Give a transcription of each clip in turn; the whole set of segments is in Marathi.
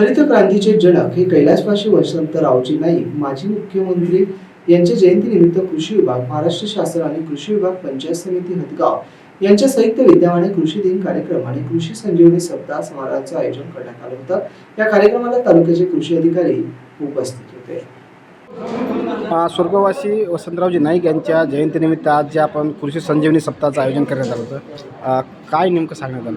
हरित क्रांतीचे जनक हे कैलासवासी वसंतरावजी नाईक माजी मुख्यमंत्री यांच्या जयंतीनिमित्त कृषी विभाग महाराष्ट्र शासन आणि कृषी विभाग पंचायत समिती हदगाव यांच्या संयुक्त विद्यमाने कृषी दिन कार्यक्रम आणि कृषी संजीवनी सप्ताह समारोहाचं आयोजन करण्यात आलं होतं. या कार्यक्रमाला तालुक्याचे कृषी अधिकारी उपस्थित होते. स्वर्गवासी वसंतरावजी नाईक यांच्या जयंतीनिमित्त आज जे आपण कृषी संजीवनी सप्ताहाचं आयोजन करण्यात आलं होतं. काय नेमकं सांगण्यात आलं?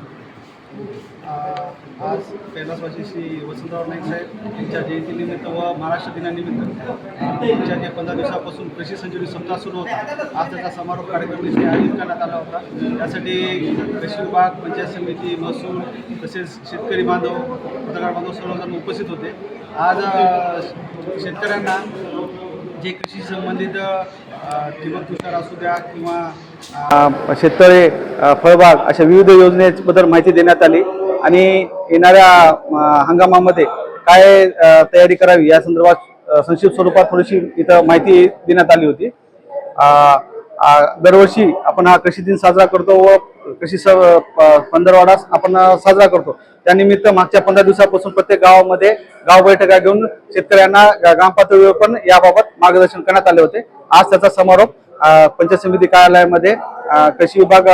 आज कैलासवासी श्री वसंतराव नाईक साहेब यांच्या जयंतीनिमित्त व महाराष्ट्र दिनानिमित्त त्यांच्या जे पंधरा दिवसापासून कृषी संजीवनी सप्ताह सुरू होता. आज त्याचा समारोप कार्यक्रम इथे आयोजित करण्यात आला होता. त्यासाठी कृषी विभाग पंचायत समिती महसूल तसेच शेतकरी बांधव पत्रकार बांधव सर्वजण उपस्थित होते. आज शेतकऱ्यांना जे कृषी संबंधित ठिबक तुषार असू द्या किंवा शेततळे फळबाग अशा विविध योजनेबद्दल माहिती देण्यात आली. आणि येणाऱ्या हंगामामध्ये काय तयारी करावी या संदर्भात संक्षिप्त स्वरूपात थोडीशी इथं माहिती देण्यात आली होती. दरवर्षी आपण हा कृषी दिन साजरा करतो व कृषी स पंधरवाडा आपण साजरा करतो. त्यानिमित्त मागच्या पंधरा दिवसापासून प्रत्येक गावामध्ये गाव बैठका घेऊन शेतकऱ्यांना ग्रामपातळीवर पण याबाबत मार्गदर्शन करण्यात आले होते. आज त्याचा समारोप पंचायत समिती कार्यालयामध्ये कृषी विभाग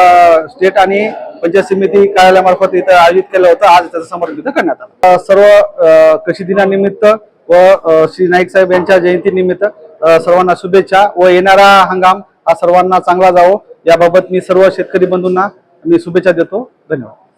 स्टेट आणि पंचायत समिती कार्यालयामार्फत इथं आयोजित केलं होतं. आज त्याचा समारोप इथं करण्यात आला. सर्व कृषी दिनानिमित्त व श्री नाईक साहेब यांच्या जयंतीनिमित्त सर्वांना शुभेच्छा व येणारा हंगाम हा सर्वांना चांगला जावो. याबाबत मी सर्व शेतकरी बंधूंना मी शुभेच्छा देतो. धन्यवाद.